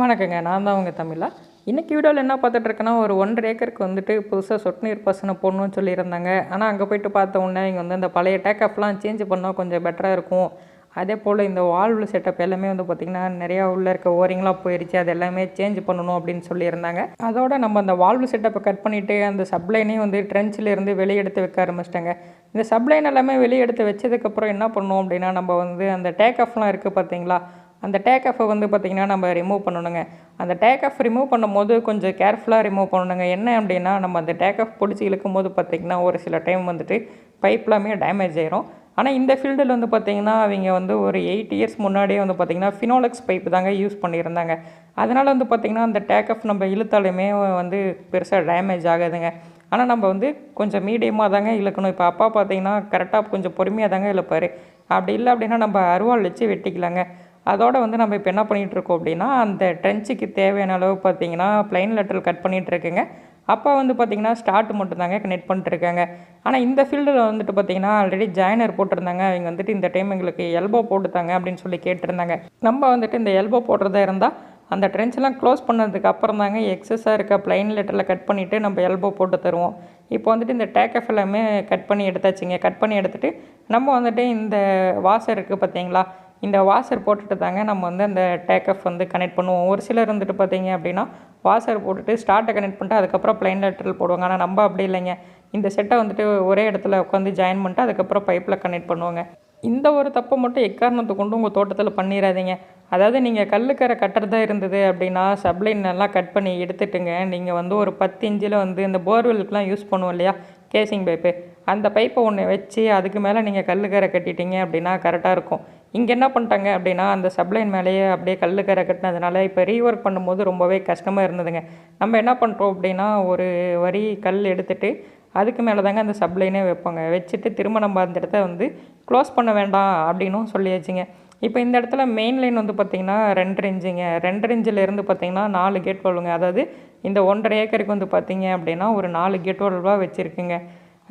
வணக்கங்க நான் தான் உங்கள் தமிழா. இன்றைக்கி வீடியோவில் என்ன பார்த்துட்ருக்கேன்னா ஒரு ஒன்றரை ஏக்கருக்கு வந்துட்டு புதுசாக சொட்டு நீர் பாசனம் போடணும்னு சொல்லியிருந்தாங்க. ஆனால் அங்கே போயிட்டு பார்த்த உடனே இங்கே வந்து அந்த பழைய டேக்கப்லாம் சேஞ்ச் பண்ணால் கொஞ்சம் பெட்டராக இருக்கும். அதே போல் இந்த வால்வு செட்டப் எல்லாமே வந்து பார்த்திங்கன்னா நிறையா உள்ளே இருக்க ஓரிங்லாம் போயிடுச்சு அது எல்லாமே சேஞ்ச் பண்ணணும் அப்படின்னு சொல்லியிருந்தாங்க. அதோட நம்ம அந்த வால்வ் செட்டப்பை கட் பண்ணிவிட்டு அந்த சப்ளைனையும் வந்து ட்ரென்ச்சிலேருந்து வெளியெடுத்து வைக்க ஆரம்பிச்சிட்டாங்க. இந்த சப்ளைன் எல்லாமே வெளியே எடுத்து வச்சதுக்கப்புறம் என்ன பண்ணோம் அப்படின்னா நம்ம வந்து அந்த டேக் ஆஃப்லாம் இருக்குது பார்த்தீங்களா அந்த டேக் ஆஃபை வந்து பார்த்திங்கன்னா நம்ம ரிமூவ் பண்ணணுங்க. அந்த டேக் ஆஃப் ரிமூவ் பண்ணும்போது கொஞ்சம் கேர்ஃபுல்லாக ரிமூவ் பண்ணணுங்க. என்ன அப்படின்னா நம்ம அந்த டேக் ஆஃப் பிடிச்சி இழுக்கும் போது பார்த்திங்கன்னா ஒரு சில டைம் வந்துட்டு பைப்லாமே டேமேஜ் ஆயிரும். ஆனால் இந்த ஃபீல்டில் வந்து பார்த்திங்கன்னா அவங்க வந்து ஒரு எயிட் இயர்ஸ் முன்னாடியே வந்து பார்த்திங்கன்னா ஃபினோலக்ஸ் பைப் தாங்க யூஸ் பண்ணியிருந்தாங்க. அதனால் வந்து பார்த்திங்கன்னா அந்த டேக் ஆஃப் நம்ம இழுத்தாலுமே வந்து பெருசாக டேமேஜ் ஆகாதுங்க. ஆனால் நம்ம வந்து கொஞ்சம் மீடியமாக தாங்க இழுக்கணும். இப்போ அப்பா பார்த்தீங்கன்னா கரெக்டாக கொஞ்சம் பொறுமையாக தாங்க இழுப்பார். அப்படி இல்லை அப்படின்னா நம்ம அருவாள் வச்சு வெட்டிக்கலாங்க. அதோடு வந்து நம்ம இப்போ என்ன பண்ணிகிட்டு இருக்கோம் அப்படின்னா அந்த ட்ரென்ச்சுக்கு தேவையான அளவு பார்த்தீங்கன்னா ப்ளைன் லெட்டர் கட் பண்ணிகிட்ருக்குங்க அப்போ வந்து பார்த்தீங்கன்னா ஸ்டார்ட் மட்டும்தாங்க கனெக்ட் பண்ணிட்டுருக்காங்க ஆனால் இந்த ஃபீல்டில் வந்துட்டு பார்த்தீங்கன்னா ஆல்ரெடி ஜாயினர் போட்டிருந்தாங்க. அவங்க வந்துட்டு இந்த டைம் எங்களுக்கு எல்போ போட்டுத்தாங்க அப்படின்னு சொல்லி கேட்டிருந்தாங்க. நம்ம வந்துட்டு இந்த எல்போ போடுறதா இருந்தால் அந்த ட்ரென்ச்லாம் க்ளோஸ் பண்ணதுக்கு அப்புறம் தாங்க எக்ஸஸாக இருக்க ப்ளைன் லெட்டரில் கட் பண்ணிவிட்டு நம்ம எல்போ போட்டு தருவோம். இப்போ வந்துட்டு இந்த டேக்கஃப் எல்லாமே கட் பண்ணி எடுத்தாச்சுங்க. கட் பண்ணி எடுத்துகிட்டு நம்ம வந்துட்டு இந்த வாசர் இருக்குது பார்த்தீங்களா இந்த வாசர் போட்டுட்டு தாங்க நம்ம வந்து அந்த டேக்கஃப் வந்து கனெக்ட் பண்ணுவோம். ஒரு சிலர் இருந்துட்டு பார்த்தீங்க அப்படின்னா வாசர் போட்டுட்டு ஸ்டார்ட்டை கனெக்ட் பண்ணிட்டு அதுக்கப்புறம் ப்ளைன் லெட்டரில் போடுவாங்க. ஆனால் நம்ம அப்படி இல்லைங்க. இந்த செட்டை வந்துட்டு ஒரே இடத்துல உட்காந்து ஜாயின் பண்ணிட்டு அதுக்கப்புறம் பைப்பில் கனெக்ட் பண்ணுவாங்க. இந்த ஒரு தப்பை மட்டும் எக்காரணத்தை கொண்டு உங்கள் தோட்டத்தில் பண்ணிடாதீங்க அதாவது நீங்கள் கல்லுக்கரை கட்டுறதா இருந்தது அப்படின்னா சப்ளைன் நல்லா கட் பண்ணி எடுத்துட்டுங்க. நீங்கள் வந்து ஒரு பத்து இன்ச்சில் வந்து இந்த போர்வெல்க்குலாம் யூஸ் பண்ணுவோம் இல்லையா? கேசிங் பைப்பு அந்த பைப்பை ஒன்று வச்சு அதுக்கு மேலே நீங்கள் கல்லுக்கரை கட்டிட்டீங்க அப்படின்னா கரெக்டாக இருக்கும். இங்கே என்ன பண்ணிட்டாங்க அப்படின்னா அந்த சப்ளைன் மேலேயே அப்படியே கல்லுக்கரை கட்டினதுனால இப்போ ரீஒர்க் பண்ணும்போது ரொம்பவே கஷ்டமாக இருந்ததுங்க. நம்ம என்ன பண்ணுறோம் அப்படின்னா ஒரு வரி கல் எடுத்துகிட்டு அதுக்கு மேலே தாங்க அந்த சப்ளைனே வைப்போங்க. வச்சுட்டு திரும்ப நம்ம அந்த இடத்த வந்து க்ளோஸ் பண்ண வேண்டாம் அப்படின்னும் சொல்லியாச்சுங்க. இப்போ இந்த இடத்துல மெயின் லைன் வந்து பார்த்திங்கன்னா ரெண்டு இன்ச்சுங்க ரெண்டு இன்ச்சிலேருந்து பார்த்திங்கன்னா நாலு கேட் வால்வுங்க அதாவது இந்த ஒன்றரை ஏக்கருக்கு வந்து பார்த்திங்க அப்படின்னா ஒரு நாலு கேட் வால்வாக வச்சுருக்குங்க.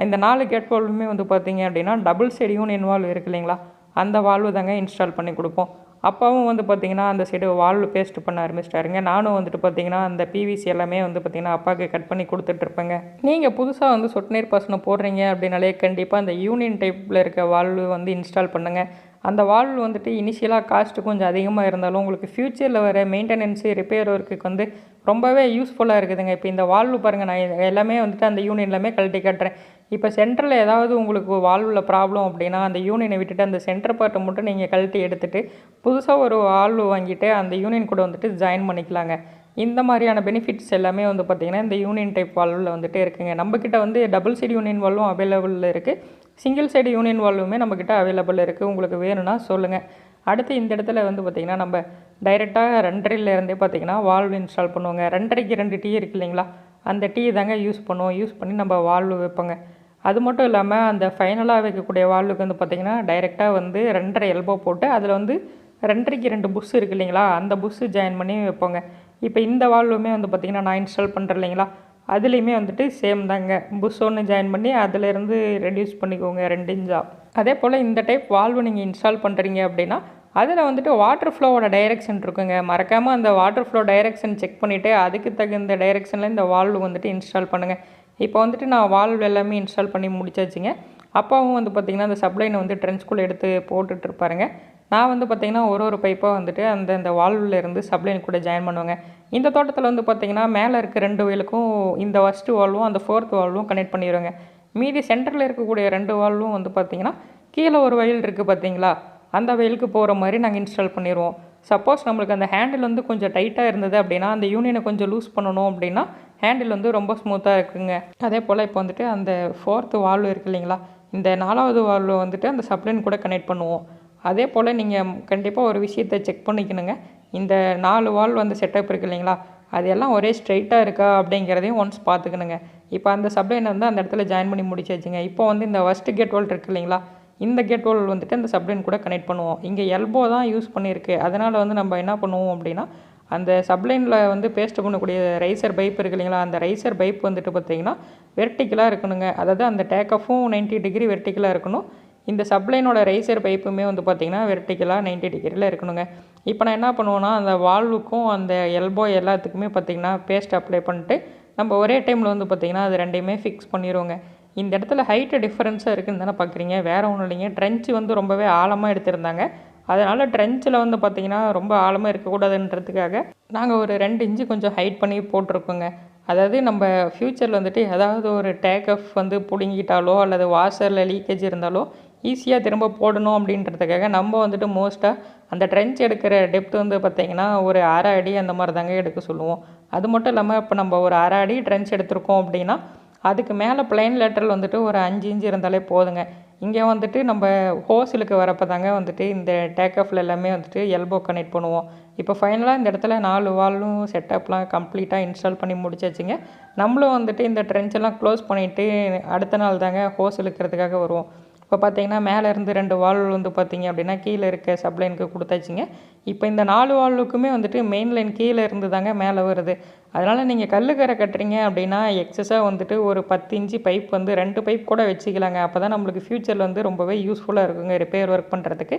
இந்த நாலு கேட் வால்வுமே வந்து பார்த்திங்க அப்படின்னா டபுள் செடியும் இன்வால்வ் இருக்கு இல்லைங்களா? அந்த வால்வு தாங்க இன்ஸ்டால் பண்ணி கொடுப்போம். அப்பாவும் வந்து பார்த்திங்கன்னா அந்த சைடு வால்வு பேஸ்ட் பண்ண ஆரம்பிச்சிட்டாருங்க. நானும் வந்துட்டு பார்த்திங்கன்னா அந்த பிவிசி எல்லாமே வந்து பார்த்திங்கன்னா அப்பாவுக்கு கட் பண்ணி கொடுத்துட்ருப்பேங்க நீங்கள் புதுசாக வந்து சொட்டு நீர் பாசனம் போடுறீங்க அப்படின்னாலே கண்டிப்பாக அந்த யூனியன் டைப்பில் இருக்க வால்வு வந்து இன்ஸ்டால் பண்ணுங்கள் அந்த வால்வ் வந்துட்டு இனிஷியலாக காஸ்ட்டு கொஞ்சம் அதிகமாக இருந்தாலும் உங்களுக்கு ஃப்யூச்சரில் வர மெயின்டெனன்ஸு ரிப்பேர் ஒர்க்குக்கு வந்து ரொம்பவே யூஸ்ஃபுல்லாக இருக்குதுங்க. இப்போ இந்த வால்வ் பாருங்கள் நான் எல்லாமே வந்துட்டு அந்த யூனியன் எல்லாமே கழட்டி கட்டுறேன். இப்போ சென்டரில் ஏதாவது உங்களுக்கு வால்வில் ப்ராப்ளம் அப்படின்னா அந்த யூனியனை விட்டுட்டு அந்த சென்டர் பார்ட்டை மட்டும் நீங்கள் கழட்டி எடுத்துகிட்டு புதுசாக ஒரு வால்வு வாங்கிட்டு அந்த யூனியன் கூட வந்துட்டு ஜாயின் பண்ணிக்கலாங்க. இந்த மாதிரியான பெனிஃபிட்ஸ் எல்லாமே வந்து பார்த்திங்கன்னா இந்த யூனியன் டைப் வால்வில் வந்துட்டு இருக்குங்க. நம்மக்கிட்ட வந்து டபுள் சைடு யூனியன் வால்வும் அவைலபிள் இருக்குது சிங்கிள் சைடு யூனியன் வால்வுமே நம்மக்கிட்ட அவைலபிள் இருக்குது உங்களுக்கு வேணும்னா சொல்லுங்கள் அடுத்து இந்த இடத்துல வந்து பார்த்திங்கன்னா நம்ம டைரெக்டாக ரெண்டரைலேருந்தே பார்த்திங்கன்னா வால்வு இன்ஸ்டால் பண்ணுவோங்க. ரெண்டரைக்கு ரெண்டு டீ இருக்கு இல்லைங்களா? அந்த டீ தாங்க யூஸ் பண்ணுவோம். யூஸ் பண்ணி நம்ம வால்வு வைப்போங்க. அது மட்டும் இல்லாமல் அந்த ஃபைனலாக வைக்கக்கூடிய வால்வுக்கு வந்து பார்த்திங்கன்னா டைரெக்டாக வந்து ரெண்டரை எல்போ போட்டு அதில் வந்து ரெண்டரைக்கு ரெண்டு புஷ் இருக்கு இல்லைங்களா? அந்த புஷ்ஷு ஜாயின் பண்ணி வைப்போங்க. இப்போ இந்த வால்வுமே வந்து பார்த்திங்கன்னா நான் இன்ஸ்டால் பண்ணுறேன் இல்லைங்களா? அதுலேயுமே வந்துட்டு சேம் தாங்க. புஷ் ஒன்று ஜாயின் பண்ணி அதிலேருந்து ரெடியூஸ் பண்ணிக்கோங்க ரெண்டு இன்ச்சாக அதே போல் இந்த டைப் வால்வு நீங்கள் இன்ஸ்டால் பண்ணுறீங்க அப்படின்னா அதில் வந்துட்டு வாட்டர் ஃப்ளோவோட டைரெக்ஷன் இருக்குங்க. மறக்காமல் அந்த வாட்டர் ஃப்ளோ டைரெக்ஷன் செக் பண்ணிவிட்டு அதுக்கு தகுந்த டைரெக்ஷனில் இந்த வால்வு வந்துட்டு இன்ஸ்டால் பண்ணுங்கள் இப்போ வந்துட்டு நான் வால்வ் எல்லாமே இன்ஸ்டால் பண்ணி முடிச்சாச்சுங்க. அப்பாவும் வந்து பார்த்திங்கன்னா அந்த சப்ளைனை வந்து ட்ரென்ச்குள்ளே எடுத்து போட்டுட்ருப்பாருங்க நான் வந்து பார்த்திங்கன்னா ஒரு ஒரு பைப்பாக வந்துட்டு அந்த அந்த வால்வில் இருந்து சப்ளைன் கூட ஜாயின் பண்ணுவேங்க. இந்த தோட்டத்தில் வந்து பார்த்திங்கன்னா மேலே இருக்க ரெண்டு வயலுக்கும் இந்த ஃபஸ்ட்டு வால்வும் அந்த ஃபோர்த் வால்வும் கனெக்ட் பண்ணிடுவேங்க மீதி சென்டரில் இருக்கக்கூடிய ரெண்டு வால்வும் வந்து பார்த்திங்கன்னா கீழே ஒரு வயல் இருக்குது பார்த்தீங்களா அந்த வயலுக்கு போகிற மாதிரி நாங்கள் இன்ஸ்டால் பண்ணிடுவோம் சப்போஸ் நம்மளுக்கு அந்த ஹேண்டில் வந்து கொஞ்சம் டைட்டாக இருந்தது அப்படின்னா அந்த யூனியனை கொஞ்சம் லூஸ் பண்ணணும் அப்படின்னா ஹேண்டில் வந்து ரொம்ப ஸ்மூத்தாக இருக்குங்க. அதே போல் இப்போ வந்துட்டு அந்த ஃபோர்த்து வால்வு இருக்கு இல்லைங்களா? இந்த நாலாவது வால்வு வந்துட்டு அந்த சப்ளைன் கூட கனெக்ட் பண்ணுவோம். அதே போல் நீங்கள் கண்டிப்பாக ஒரு விஷயத்தை செக் பண்ணிக்கணுங்க. இந்த நாலு வால் வந்து செட்டப் இருக்கு இல்லைங்களா? அது எல்லாம் ஒரே ஸ்ட்ரைட்டாக இருக்கா அப்படிங்கிறதையும் ஒன்ஸ் பார்த்துக்கணுங்க. இப்போ அந்த சப்ளைனை வந்து அந்த இடத்துல ஜாயின் பண்ணி முடிச்சாச்சுங்க இப்போ வந்து இந்த ஃபஸ்ட்டு கேட் வால் இருக்கு இல்லைங்களா? இந்த கேட் வால் வந்துட்டு அந்த சப்ளைன் கூட கனெக்ட் பண்ணுவோம். இங்கே எல்போ தான் யூஸ் பண்ணியிருக்கு அதனால் வந்து நம்ம என்ன பண்ணுவோம் அப்படின்னா அந்த சப்ளைனில் வந்து பேஸ்ட் பண்ணக்கூடிய ரைசர் பைப் இருக்கு இல்லைங்களா? அந்த ரைசர் பைப் வந்துட்டு பார்த்தீங்கன்னா வெர்டிக்கலாக இருக்கணுங்க. அதாவது அந்த டேக் ஆஃபும் நைன்ட்டி டிகிரி வெர்டிக்கலாக இருக்கணும். இந்த சப்ளைனோட ரைசர் பைப்புமே வந்து பார்த்திங்கன்னா வெர்டிக்கலாக நைன்டி டிகிரியில் இருக்கணுங்க. இப்போ நான் என்ன பண்ணுவேன்னா அந்த வால்வுக்கும் அந்த எல்போ எல்லாத்துக்குமே பார்த்திங்கன்னா பேஸ்ட் அப்ளை பண்ணிட்டு நம்ம ஒரே டைமில் வந்து பார்த்திங்கன்னா அது ரெண்டையுமே ஃபிக்ஸ் பண்ணிடுவோங்க இந்த இடத்துல ஹைட்டு டிஃப்ரென்ஸாக இருக்குன்னு தானே பார்க்குறீங்க வேறு ஒன்றும் இல்லைங்க. ட்ரென்ச்சு வந்து ரொம்பவே ஆழமாக எடுத்திருந்தாங்க. அதனால் ட்ரென்ச்சில் வந்து பார்த்திங்கன்னா ரொம்ப ஆழமாக இருக்கக்கூடாதுன்றதுக்காக நாங்கள் ஒரு ரெண்டு இன்ச்சு கொஞ்சம் ஹைட் பண்ணி போட்டிருக்கோங்க. அதாவது நம்ம ஃப்யூச்சரில் வந்துட்டு ஏதாவது ஒரு டேக் ஆஃப் வந்து பிடுங்கிட்டாலோ அல்லது வாஷரில் லீக்கேஜ் இருந்தாலோ ஈஸியாக திரும்ப போடணும் அப்படின்றதுக்காக நம்ம வந்துட்டு மோஸ்ட்டாக அந்த ட்ரென்ச் எடுக்கிற டெப்த் வந்து பார்த்திங்கன்னா ஒரு அரை அடி அந்த மாதிரி தாங்க எடுக்க சொல்லுவோம். அது மட்டும் இல்லாமல் இப்போ நம்ம ஒரு அரை அடி ட்ரென்ச் எடுத்திருக்கோம் அப்படின்னா அதுக்கு மேலே பிளைன் லெட்டரில் வந்துட்டு ஒரு அஞ்சு இன்ச்சு இருந்தாலே போதுங்க. இங்கே வந்துட்டு நம்ம ஹோசலுக்கு வரப்போ தாங்க வந்துட்டு இந்த டேக் ஆஃபில் எல்லாமே வந்துட்டு எல்போ கனெக்ட் பண்ணுவோம். இப்போ ஃபைனலாக இந்த இடத்துல நாலு வாலும் செட்டப்லாம் கம்ப்ளீட்டாக இன்ஸ்டால் பண்ணி முடிச்சாச்சுங்க. நம்மளும் வந்துட்டு இந்த ட்ரென்ச்செல்லாம் க்ளோஸ் பண்ணிவிட்டு அடுத்த நாள் தாங்க ஹோஸ் இழுக்கிறதுக்காக வருவோம். இப்போ பார்த்தீங்கன்னா மேலே இருந்து ரெண்டு வால்வ் வந்து பார்த்தீங்க அப்படின்னா கீழே இருக்க சப்ளைனுக்கு கொடுத்தாச்சுங்க. இப்போ இந்த நாலு வால்வுக்குமே வந்துட்டு மெயின் லைன் கீழே இருந்து தாங்க மேலே வருது. அதனால் நீங்கள் கல்லுக்கரை கட்டுறீங்க அப்படின்னா எக்ஸஸாக வந்துட்டு ஒரு பத்து இன்ச்சு பைப் வந்து ரெண்டு பைப் கூட வச்சுக்கலாங்க. அப்போ தான் நம்மளுக்கு ஃப்யூச்சரில் வந்து ரொம்பவே யூஸ்ஃபுல்லாக இருக்குங்க ரிப்பேர் ஒர்க் பண்ணுறதுக்கு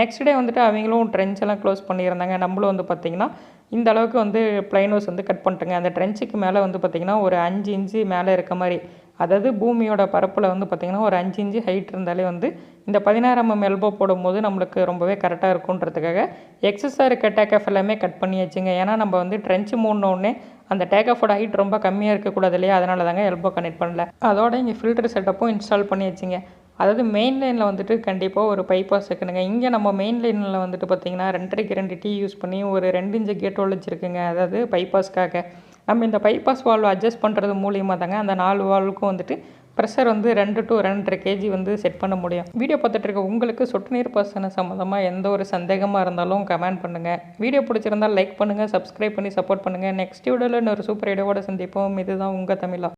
நெக்ஸ்ட் டே வந்துட்டு அவங்களும் ட்ரென்ச் எல்லாம் க்ளோஸ் பண்ணியிருந்தாங்க. நம்மளும் வந்து பார்த்திங்கன்னா இந்த அளவுக்கு வந்து ப்ளைனோஸ் வந்து கட் பண்ணிட்டுங்க. அந்த ட்ரென்ச்சுக்கு மேலே வந்து பார்த்திங்கன்னா ஒரு அஞ்சு இன்ச்சு மேலே இருக்க மாதிரி. அதாவது பூமியோட பரப்பில் வந்து பார்த்திங்கன்னா ஒரு அஞ்சு இன்ச்சு ஹைட் இருந்தாலே வந்து இந்த பதினாறாம் எம் mm எல்போ போடும்போது நம்மளுக்கு ரொம்பவே கரெக்டாக இருக்குன்றதுக்காக எக்ஸஸாக இருக்க டேக் ஆஃப் எல்லாமே கட் பண்ணி வச்சுங்க ஏன்னா நம்ம வந்து ட்ரென்ச் மூடினோடனே அந்த டேக் ஆஃபோட ஹைட் ரொம்ப கம்மியாக இருக்கக்கூடாது இல்லையா? அதனால தாங்க எல்போ கனெக்ட் பண்ணல. அதோட இங்கே ஃபில்டர் செட்டப்பும் இன்ஸ்டால் பண்ணி வச்சுங்க அதாவது மெயின் லைனில் வந்துட்டு கண்டிப்பாக ஒரு பைபாஸ் இருக்குனுங்க இங்கே நம்ம மெயின் லைனில் வந்துட்டு பார்த்திங்கன்னா ரெண்டரைக்கு ரெண்டு டீ யூஸ் பண்ணி ஒரு ரெண்டு இன்ச்சு கேட் வச்சுருக்குங்க. அதாவது பைபாஸ்க்காக நம்ம இந்த பைபாஸ் வால்வை அட்ஜஸ்ட் பண்ணுறது மூலியமாக தாங்க அந்த நாலு வால்வுக்கும் வந்துட்டு ப்ரெஷர் வந்து ரெண்டு டு ரெண்டரை கேஜி வந்து செட் பண்ண முடியும். வீடியோ பார்த்துட்டு இருக்க உங்களுக்கு சொட்டு நீர் பாசன சம்மந்தமாக எந்த ஒரு சந்தேகமாக இருந்தாலும் கமெண்ட் பண்ணுங்கள் வீடியோ பிடிச்சிருந்தால் லைக் பண்ணுங்கள் சப்ஸ்கிரைப் பண்ணி சப்போர்ட் பண்ணுங்கள் நெக்ஸ்ட் வீடியோவில் இன்னொரு சூப்பர் வீடியோவோட சந்திப்போம். இதுதான் உங்கள் தமிழா.